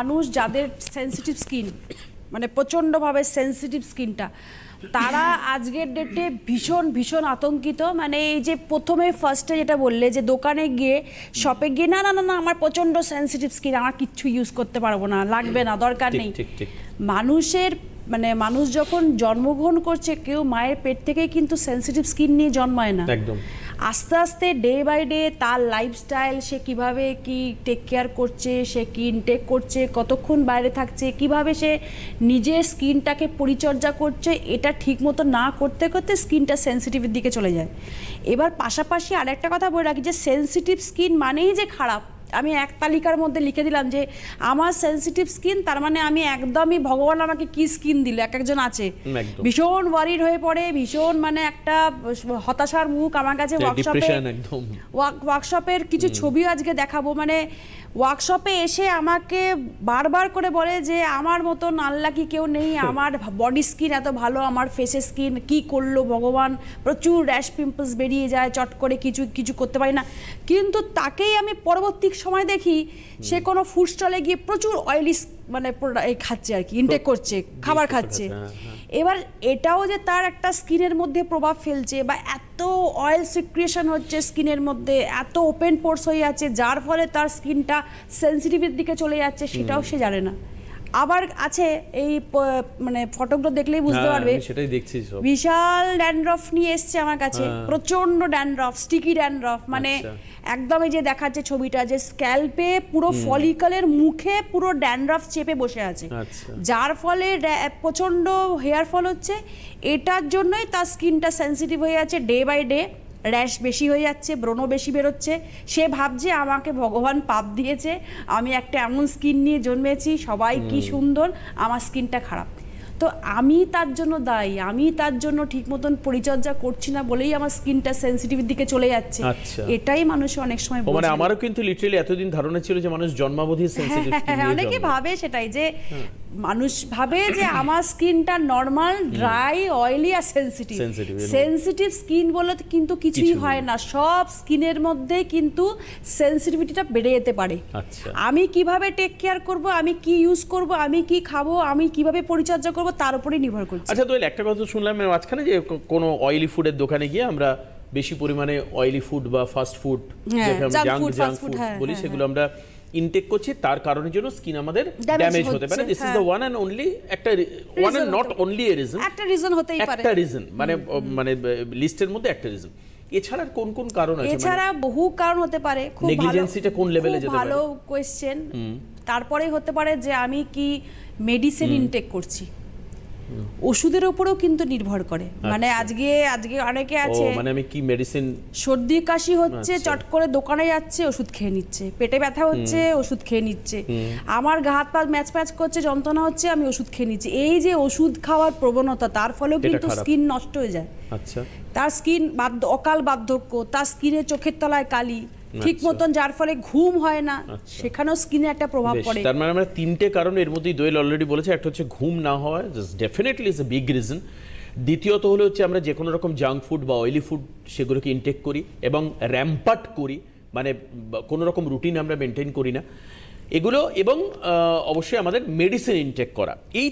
মানুষ যাদের sensitive skin মানে প্রচণ্ডভাবে সেনসিটিভ স্কিনটা তারা আজকের ডেটে ভীষণ ভীষণ আতঙ্কিত। মানে এই যে প্রথমে ফার্স্টে যেটা বললে যে দোকানে গিয়ে শপে গিয়ে না না না না আমার প্রচণ্ড সেনসিটিভ স্কিন আমার কিচ্ছু ইউজ করতে পারব না লাগবে না দরকার নেই। মানুষের মানে মানুষ যখন জন্মগ্রহণ করছে কেউ মায়ের পেট থেকেই কিন্তু সেনসিটিভ স্কিন নিয়ে জন্মায় না। একদম। আস্তে আস্তে ডে বাই ডে তার লাইফস্টাইল সে কীভাবে কি টেক কেয়ার করছে, সে কি ইনটেক করছে, কতক্ষণ বাইরে থাকছে, কীভাবে সে নিজের স্কিনটাকে পরিচর্যা করছে, এটা ঠিক মতো না করতে করতে স্কিনটা সেন্সিটিভের দিকে চলে যায়। এবার পাশাপাশি আরেকটা কথা বলে রাখি যে সেন্সিটিভ স্কিন মানেই যে খারাপ আমি এক তালিকার মধ্যে লিখে দিলাম যে আমার সেন্সিটিভ স্কিন তার মানে আমি একদমই ভগবান আমাকে কি স্কিন দিল? এক একজন আছে। ভীষণ ওয়ারিড হয়ে পড়ে ভীষণ মানে একটা হতাশার মুখ আমার কাছে ওয়ার্কশপে ওয়ার্কশপের কিছু ছবিও আজকে দেখাবো। মানে ওয়ার্কশপে এসে আমাকে বারবার করে বলে যে আমার মতন আল্লাহ কি কেউ নেই? আমার বডি স্কিন এত ভালো আমার ফেসের স্কিন কি করল ভগবান? প্রচুর র্যাশ পিম্পলস বেরিয়ে যায় চট করে কিছু কিছু করতে পারি না। কিন্তু তাকেই আমি পরবর্তী সময় দেখি সে কোনো ফুড স্টলে গিয়ে প্রচুর অয়েলি মানে খাচ্ছে আর কি ইনটেক করছে খাবার খাচ্ছে। হ্যাঁ, হ্যাঁ। এবার এটাও যে তার একটা স্কিনের মধ্যে প্রভাব ফেলছে বা এত অয়েল সিক্রিয়েশন হচ্ছে স্কিনের মধ্যে এত ওপেন পোর্স হয়ে যাচ্ছে যার ফলে তার স্কিনটা সেন্সিটিভের দিকে চলে যাচ্ছে সেটাও সে জানে না। আবার আছে এই মানে ফটোগুলো দেখলেই বুঝতে হ্যাঁ, পারবে সেটাই দেখছি বিশাল ড্যান্ড্রফ নিয়ে এসছে আমার কাছে। প্রচণ্ড ড্যান্ড্রফ স্টিকি ড্যান্ড্রফ মানে আচ্ছা। একদম এই যে দেখাচ্ছে ছবিটা যে স্ক্যাল্পে পুরো ফলিকলের মুখে পুরো ড্যান্ড্রফ চেপে বসে আছে আচ্ছা। যার ফলে প্রচণ্ড হেয়ার ফল হচ্ছে এটার জন্যই তার স্কিনটা সেন্সিটিভ হয়ে আছে ডে বাই ডে র্যাশ বেশি হয়ে যাচ্ছে ব্রণ বেশি বেরোচ্ছে। সে ভাবছে আমাকে ভগবান পাপ দিয়েছে আমি একটা এমন স্কিন নিয়ে জন্মেছি সবাই কি সুন্দর আমার স্কিনটা খারাপ। তো আমি তার জন্য দায়ী আমি তার জন্য ঠিক মতন পরিচর্যা করছি না বলেই আমার স্কিনটা সেন্সিটিভের দিকে চলে যাচ্ছে। আচ্ছা। এটাই মানুষ অনেক সময় মানে আমারও কিন্তু লিটারালি এতদিন ধারণা ছিল যে মানুষ জন্মাবধি সেনসিটিভ হ্যাঁ, হ্যাঁ, অনেকে ভাবে সেটাই যে মানুষ ভাবে যে আমার স্কিনটা নর্মাল ড্রাই অয়েলি আর সেনসিটিভ. সেনসিটিভ স্কিন বলে কিন্তু কিছুই হয় না। সব স্কিনের মধ্যে কিন্তু সেনসিটিভিটিটা বেড়ে যেতে পারে। আচ্ছা। আমি কীভাবে টেক কেয়ার করব আমি কি ইউজ করব আমি কি খাব আমি কীভাবে পরিচর্যা করব তার উপরেই নির্ভর করছে। আচ্ছা তো একটা কথা শুনলাম মাঝখানে যে কোনো অয়েলি ফুডের দোকানে গিয়ে আমরা বেশি পরিমাণে অয়েলি ফুড বা ফাস্ট ফুড হ্যাঁ, যেটা আমরা জাঙ্ক food, ফুড হ্যাঁ, বলি হ্যাঁ, সেগুলো আমরা ইনটেক করছি তার কারণের জন্য স্কিন আমাদের ড্যামেজ হতে পারে। This is. The one and only একটা one and not only a reason একটা রিজন হতেই পারে। একটা রিজন মানে মানে লিস্টের মধ্যে একটা রিজন এছাড়া কোন কোন কারণ আছে? মানে এছাড়া বহু কারণ হতে পারে খুব Negligency-টা কোন level-এ যেতে পারে? ভালো কোশ্চেন তারপরে হতে পারে যে আমি কি মেডিসিন ইনটেক করছি। ওষুধের উপরেও কিন্তু নির্ভর করে। মানে আজকে আজকে অনেকে আছে মানে আমি কি মেডিসিন সর্দি কাশি হচ্ছে আচ্ছা। চট করে দোকানে যাচ্ছে ওষুধ খেয়ে নিচ্ছে। পেটে ব্যথা হচ্ছে ওষুধ খেয়ে নিচ্ছে। আমার গা হাত পা ম্যাচ প্যাচ করছে যন্ত্রণা হচ্ছে আমি ওষুধ খেয়ে নিচ্ছি। এই যে ওষুধ খাওয়ার প্রবণতা তার ফলেও কিন্তু স্কিন নষ্ট হয়ে যায়। আচ্ছা। তার স্কিন বাধ্য অকাল বার্ধক্য তার স্কিনে চোখের তলায় কালি ঠিক আচ্ছা। মতন যার ফলে ঘুম হয় না আচ্ছা। সেখানেও স্কিনে একটা প্রভাব পড়ে তার মানে আমরা তিনটে কারণ এর মধ্যেই দোয়েল অলরেডি বলেছে একটা হচ্ছে ঘুম না হওয়া definitely is a big reason দ্বিতীয়ত হলো হচ্ছে আমরা যে কোনো রকম জাঙ্ক ফুড বা অয়েলি ফুড সেগুলোকে ইনটেক করি এবং র্যাম্পাট করি মানে কোনো রকম রুটিন আমরা মেনটেন করি না এগুলো এবং অবশ্যই আমাদের মেডিসিন ইনটেক করা এই